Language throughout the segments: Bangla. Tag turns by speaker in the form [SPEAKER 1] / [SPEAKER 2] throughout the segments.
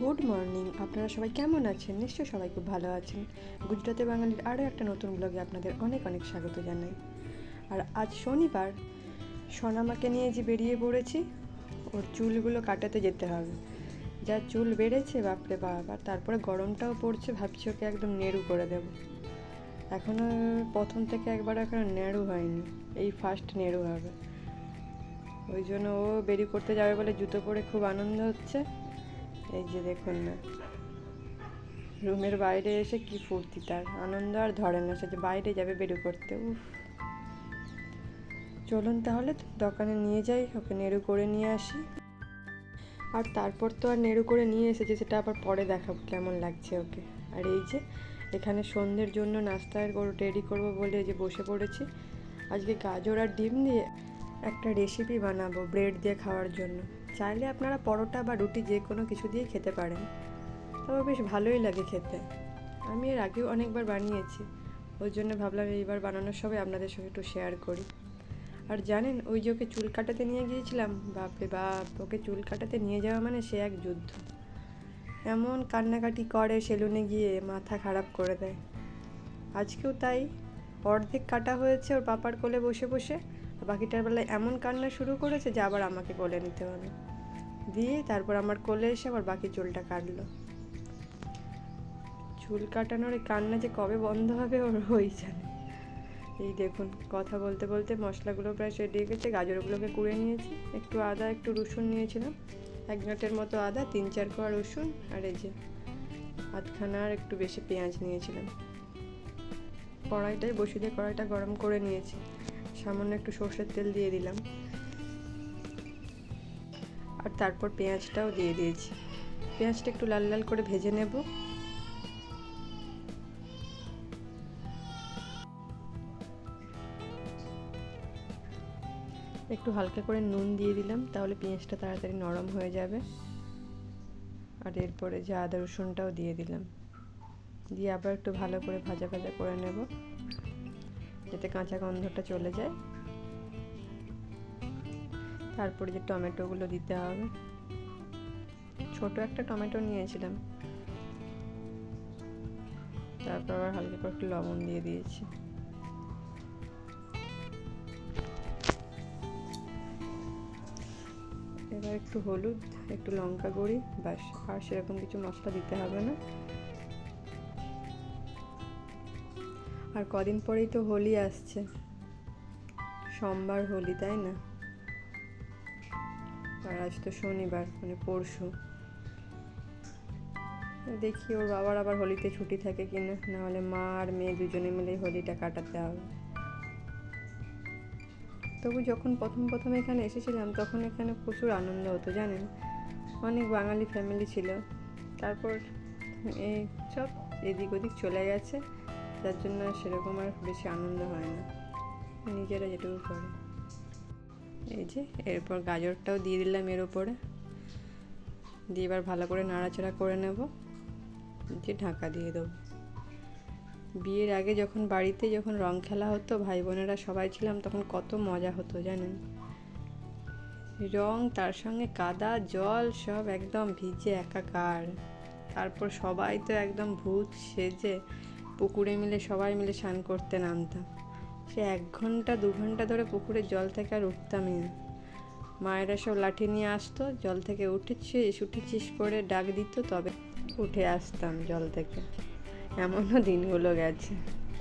[SPEAKER 1] Good morning. আপনারা সবাই কেমন আছেন? নিশ্চয়ই সবাই খুব ভালো আছেন। গুজরাতে বাঙালির আরও একটা নতুন ব্লগে আপনাদের অনেক অনেক স্বাগত জানাই। আর আজ শনিবার, সোনামাকে নিয়ে যে বেরিয়ে পড়েছি, ওর চুলগুলো কাটাতে যেতে হবে। যা চুল বেড়েছে, বাপরে বাপ, আর তারপরে গরমটাও পড়ছে, ভাবছি ওকে একদম নেড়ু করে দেব। এখনও প্রথম থেকে একবার এখনও নেড়ু হয়নি, এই ফার্স্ট নেড়ু হবে। ওই জন্য ও বেরি করতে যাবে বলে জুতো পরে খুব আনন্দ হচ্ছে। এই যে দেখুন না। রুমের বাইরে এসে কি ফুর্তি তার। আনন্দ আর ধরে না, সে যে বাইরে যাবে বেরু করতে। উফ। চলুন তাহলে, দোকানে নিয়ে যাই, ওকে নেড়ু করে নিয়ে আসি। আর তারপর তো আর নেড়ু করে নিয়ে এসেছে, সেটা আবার পরে দেখাবো কেমন লাগছে ওকে। আর এই যে, এখানে সন্ধ্যের জন্য নাস্তার রেডি করব বলে যে বসে পড়েছি। আজকে গাজর আর ডিম দিয়ে একটা রেসিপি বানাবো ব্রেড দিয়ে খাওয়ার জন্য। চাইলে আপনারা পরোটা বা রুটি যে কোনো কিছু দিয়ে খেতে পারেন। তবে বেশ ভালোই লাগে খেতে। আমি এর আগেও অনেকবার বানিয়েছি। ওই জন্য ভাবলাম এইবার বানানোর সময় আপনাদের সঙ্গে একটু শেয়ার করি। আর জানেন, ওই যে ওকে চুল কাটাতে নিয়ে গিয়েছিলাম, বাপরে বাপ, ওকে চুল কাটাতে নিয়ে যাওয়া মানে সে এক যুদ্ধ। এমন কান্নাকাটি করে সেলুনে গিয়ে, মাথা খারাপ করে দেয়। আজকেও তাই। অর্ধেক কাটা হয়েছে ওর পাপার কোলে বসে বসে। বাকিটার বেলায় এমন কান্না শুরু করেছে যে আবার আমাকে কোলে নিতে হবে। দিয়ে তারপর আমার কোলে এসে আবার বাকি চুলটা কাটলো। চুল কাটানোর কান্না যে কবে বন্ধ হবে ওর ওই জানে। এই দেখুন, কথা বলতে বলতে মশলাগুলো প্রায় সেরে গেছে, গাজরগুলোকে কুড়ে নিয়েছি, একটু আদা, একটু রসুন নিয়েছিলাম, এক গাঁটের মতো আদা, তিন চার কোয়া রসুন আর এই যে আধখানা আর একটু বেশি পেঁয়াজ নিয়েছিলাম। কড়াইটাই বসিয়ে দিয়ে কড়াইটা গরম করে নিয়েছি। সামান্য একটু সর্ষের তেল দিয়ে দিলাম। আর তারপর পেঁয়াজটাও দিয়ে দিয়েছি। পেঁয়াজটা একটু লাল লাল করে ভেজে নেব। একটু হালকা করে নুন দিয়ে দিলাম, তাহলে পেঁয়াজটা তাড়াতাড়ি নরম হয়ে যাবে। আর এরপরে যে আদা রসুনটাও দিয়ে দিলাম। দিয়ে আবার একটু ভালো করে ভাজা ভাজা করে নেব। যাতে কাঁচা গন্ধটা চলে যায়। তারপরে যে টমেটোগুলো দিতে হবে। ছোট একটা টমেটো নিয়েছিলাম। তারপর আবার হালকা করে একটু লবণ দিয়ে দিয়েছি। এবার একটু হলুদ, একটু লঙ্কা গুঁড়ি, ব্যাস। আর সেরকম কিছু মশলা দিতে হবে না। আর কদিন পরেই তো হোলি আসছে। সোমবার হোলি, তাই না? আর আজ তো শনিবার মানে পরশু। দেখি ওর বাবার আবার হোলিতে ছুটি থাকে কিনা। নাহলে মা আর মেয়ে দুজনে মিলে হোলিটা কাটাতে হবে। তবু যখন প্রথম প্রথম এখানে এসেছিলাম, তখন এখানে প্রচুর আনন্দ হতো, জানেন? অনেক বাঙালি ফ্যামিলি ছিল। তারপর এই সব এদিক ওদিক চলে গেছে। যার জন্য সেরকম আর বেশি আনন্দ হয় না। নিজেরা যেটুকু করে এই যে, এরপর গাজরটাও দিয়ে দিলাম এর ওপরে। দিয়ে এবার ভালো করে নাড়াচাড়া করে নেব। দিয়ে ঢাকা দিয়ে দেবো। বিয়ের আগে যখন বাড়িতে যখন রং খেলা হতো, ভাই বোনেরা সবাই ছিলাম, তখন কত মজা হতো, জানেন? রং, তার সঙ্গে কাদা, জল সব একদম ভিজে, একাকার। তারপর সবাই তো একদম ভূত সেজে পুকুরে মিলে, সবাই মিলে স্নান করতে নামতাম। সে এক ঘণ্টা, দু ঘণ্টা ধরে পুকুরের জল থেকে আর উঠতামই না। মায়েরা সব লাঠি নিয়ে আসতো, জল থেকে উঠেছিস উঠেছিস করে ডাক দিত, তবে উঠে আসতাম জল থেকে। এমনও দিনগুলো গেছে।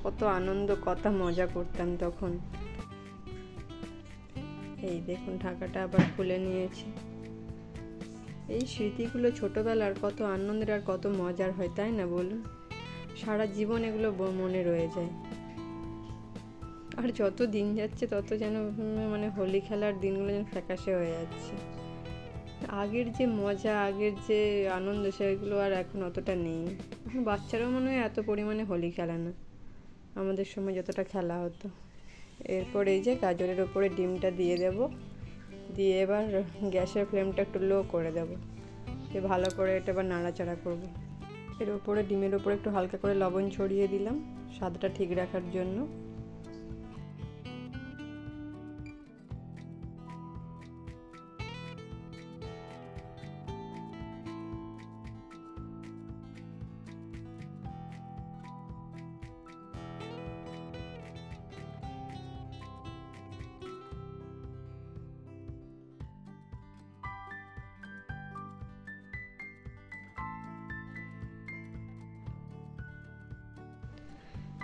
[SPEAKER 1] কত আনন্দ, কত মজা করতাম তখন। এই দেখুন, ঢাকাটা আবার খুলে নিয়েছি। এই স্মৃতিগুলো ছোটবেলার কত আনন্দের আর কত মজার হয়, তাই না বলুন? সারা জীবন এগুলো মনে রয়ে যায়। আর যত দিন যাচ্ছে, তত যেন মানে হোলি খেলার দিনগুলো যেন ফ্যাকাশে হয়ে যাচ্ছে। আগের যে মজা, আগের যে আনন্দ, সেগুলো আর এখন অতটা নেই। এখন বাচ্চারাও মনে হয় এত পরিমাণে হোলি খেলে না। আমাদের সময় যতটা খেলা হতো। এরপর এই যে গাজরের ওপরে ডিমটা দিয়ে দেব। দিয়ে এবার গ্যাসের ফ্লেমটা একটু লো করে দেব। ভালো করে এটা এবার নাড়াচাড়া করব। এর ওপরে ডিমের ওপরে একটু হালকা করে লবণ ছড়িয়ে দিলাম। স্বাদটা ঠিক রাখার জন্য।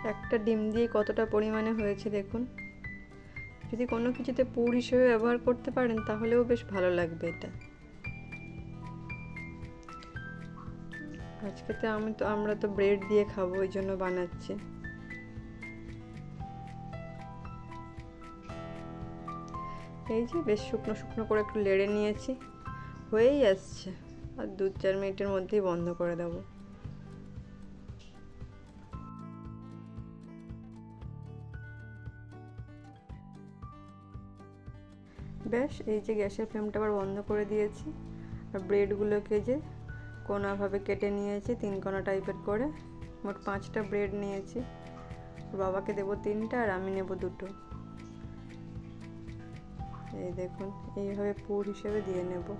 [SPEAKER 1] একটা ডিম দিয়ে কতটা পরিমাণে হয়েছে দেখুন। যদি কোনো কিছুতে পুর হিসেবে ব্যবহার করতে পারেন, তাহলেও বেশ ভালো লাগবে এটা। আজকে তো আমি তো, আমরা তো ব্রেড দিয়ে খাব, ওই জন্য বানাচ্ছি। এই যে বেশ শুকনো শুকনো করে একটু লেড়ে নিয়েছি। হয়েই আসছে। আর দু চার মিনিটের মধ্যেই বন্ধ করে দেবো। ব্যাস এই যে গ্যাসের ফ্লেমটা আবার বন্ধ করে দিয়েছি। আর ব্রেডগুলোকে যে কোনাভাবে কেটে নিয়েছি, তিন কোনা টাইপের করে। মোট পাঁচটা ব্রেড নিয়েছি। বাবাকে দেব তিনটা আর আমি নেব দুটো। এই দেখুন, এইভাবে পুর হিসেবে দিয়ে নেব।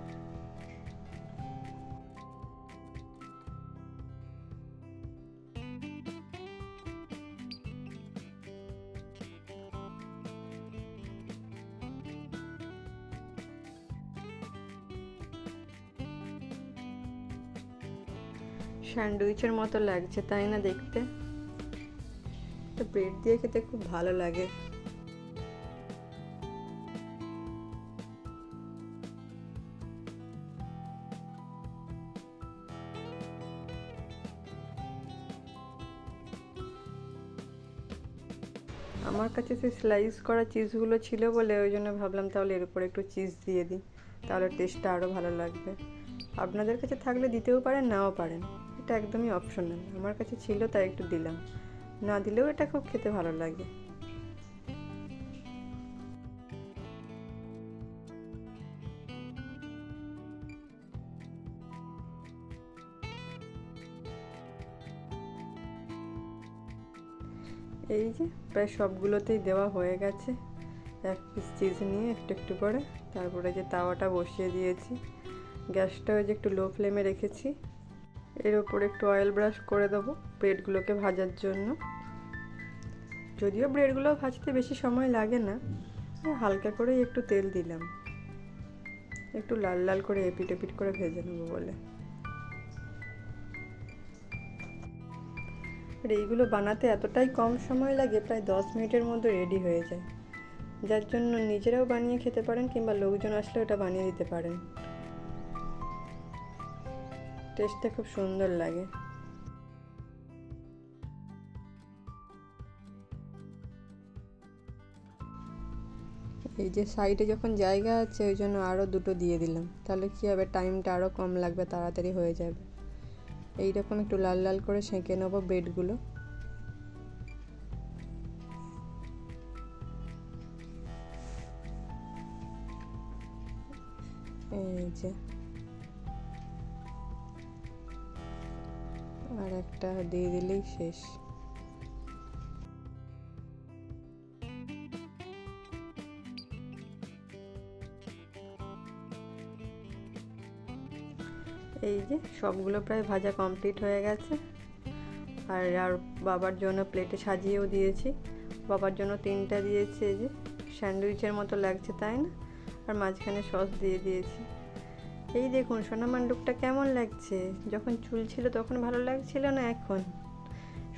[SPEAKER 1] স্যান্ডউইচের মতো লাগছে, তাই না দেখতে? তো ব্রেড দিয়ে খেতে খুব ভালো লাগে। আমার কাছে সেই স্লাইস করা চিজগুলো ছিল বলে ওই জন্য ভাবলাম তাহলে এর উপরে একটু চিজ দিয়ে দিই, তাহলে টেস্টটা আরও ভালো লাগবে। আপনাদের কাছে থাকলে দিতেও পারেন, নাও পারেন। এটা একদমই অপশনাল আমার কাছে ছিল, তাই একটু দিলাম। না দিলেও এটা খুব খেতে ভালো লাগে। এই যে, প্রায় সবগুলোতেই দেওয়া হয়ে গেছে। এক পিস চিজ নিয়ে একটু একটু করে। তারপরে যে তাওয়াটা বসিয়ে দিয়েছি। গ্যাসটা ওই যে একটু লো ফ্লেমে রেখেছি। এর ওপর একটু অয়েল ব্রাশ করে দেবো ব্রেডগুলোকে ভাজার জন্য। যদিও ব্রেডগুলো ভাজতে বেশি সময় লাগে না হালকা করেই একটু তেল দিলাম। একটু লাল লাল করে এপিট এপিট করে ভেজে নেব বলে। আর এইগুলো বানাতে এতটাই কম সময় লাগে, প্রায় দশ মিনিটের মধ্যে রেডি হয়ে যায়। যার জন্য নিজেরাও বানিয়ে খেতে পারেন কিংবা লোকজন আসলেও ওটা বানিয়ে দিতে পারেন। টেস্টটা খুব সুন্দর লাগে। এই যে সাইডে যখন জায়গা আছে, ওই জন্য আরও দুটো দিয়ে দিলাম। তাহলে কী হবে? টাইমটা আরও কম লাগবে, তাড়াতাড়ি হয়ে যাবে। এইরকম একটু লাল লাল করে সেঁকে নেব ব্রেডগুলো। এই যে। আর একটা দিয়ে দিলেই শেষ। এই যে সবগুলো প্রায় ভাজা কমপ্লিট হয়ে গেছে। আর আর বাবার জন্য প্লেটে সাজিয়েও দিয়েছি। বাবার জন্য তিনটা দিয়েছি এই যে। স্যান্ডউইচের মতো লাগছে, তাই না? আর মাঝখানে সস দিয়ে দিয়েছি। এই দেখুন, সোনা মান্ডুকটা কেমন লাগছে? যখন চুল ছিল তখন ভালো লাগছিল না এখন?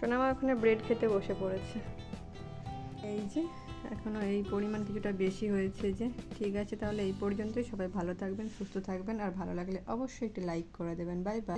[SPEAKER 1] সোনামা ওখানে ব্রেড খেতে বসে পড়েছে। এই যে এখনও এই পরিমাণ কিছুটা বেশি হয়েছে যে, ঠিক আছে, তাহলে এই পর্যন্তই। সবাই ভালো থাকবেন, সুস্থ থাকবেন, আর ভালো লাগলে অবশ্যই একটি লাইক করে দেবেন। Bye bye.